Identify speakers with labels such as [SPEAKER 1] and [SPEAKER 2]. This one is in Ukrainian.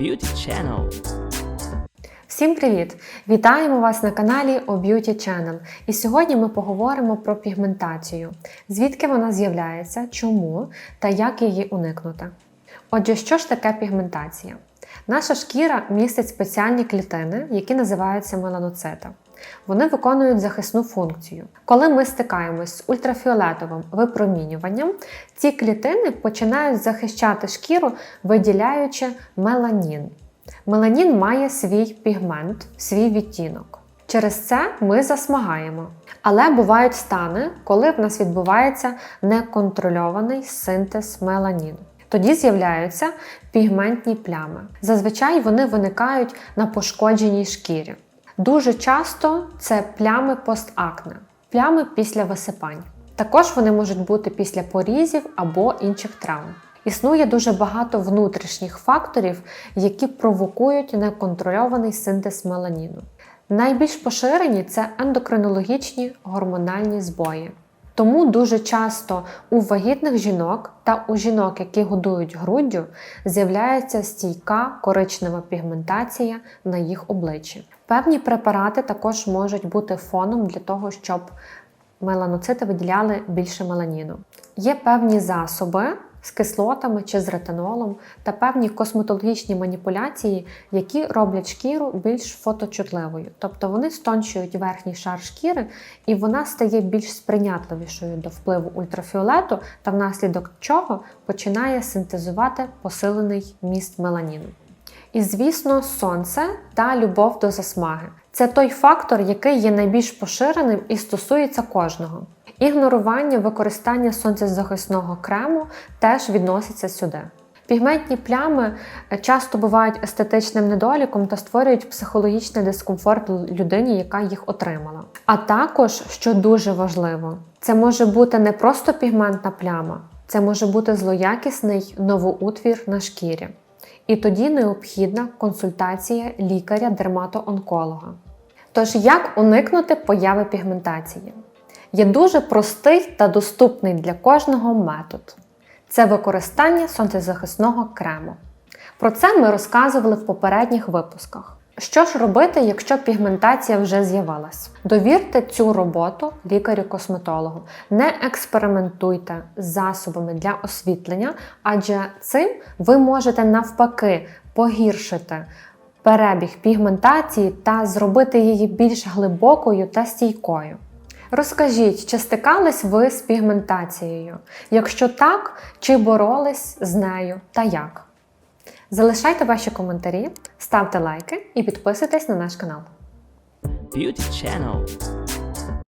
[SPEAKER 1] Beauty Channel.
[SPEAKER 2] Всім привіт! Вітаємо вас на каналі O Beauty Channel. І сьогодні ми поговоримо про пігментацію, звідки вона з'являється, чому та як її уникнути. Отже, що ж таке пігментація? Наша шкіра містить спеціальні клітини, які називаються меланоцити. Вони виконують захисну функцію. Коли ми стикаємось з ультрафіолетовим випромінюванням, ці клітини починають захищати шкіру, виділяючи меланін. Меланін має свій пігмент, свій відтінок. Через це ми засмагаємо. Але бувають стани, коли в нас відбувається неконтрольований синтез меланіну. Тоді з'являються пігментні плями. Зазвичай вони виникають на пошкодженій шкірі. Дуже часто це плями постакне, плями після висипань. Також вони можуть бути після порізів або інших травм. Існує дуже багато внутрішніх факторів, які провокують неконтрольований синтез меланіну. Найбільш поширені це ендокринологічні гормональні збої. Тому дуже часто у вагітних жінок та у жінок, які годують груддю, з'являється стійка коричнева пігментація на їх обличчі. Певні препарати також можуть бути фоном для того, щоб меланоцити виділяли більше меланіну. Є певні засоби з кислотами чи з ретинолом та певні косметологічні маніпуляції, які роблять шкіру більш фоточутливою. Тобто вони стончують верхній шар шкіри, і вона стає більш сприйнятливішою до впливу ультрафіолету, та внаслідок чого починає синтезувати посилений міст меланіну. І, звісно, сонце та любов до засмаги. Це той фактор, який є найбільш поширеним і стосується кожного. Ігнорування використання сонцезахисного крему теж відноситься сюди. Пігментні плями часто бувають естетичним недоліком та створюють психологічний дискомфорт людині, яка їх отримала. А також, що дуже важливо, це може бути не просто пігментна пляма, це може бути злоякісний новоутвір на шкірі. І тоді необхідна консультація лікаря-дерматоонколога. Тож, як уникнути появи пігментації? Є дуже простий та доступний для кожного метод це використання сонцезахисного крему. Про це ми розказували в попередніх випусках. Що ж робити, якщо пігментація вже з'явилась? Довірте цю роботу лікарю-косметологу. Не експериментуйте з засобами для освітлення, адже цим ви можете навпаки погіршити перебіг пігментації та зробити її більш глибокою та стійкою. Розкажіть, чи стикались ви з пігментацією? Якщо так, чи боролись з нею та як? Залишайте ваші коментарі, ставте лайки і підписуйтесь на наш канал.
[SPEAKER 1] Beauty Channel.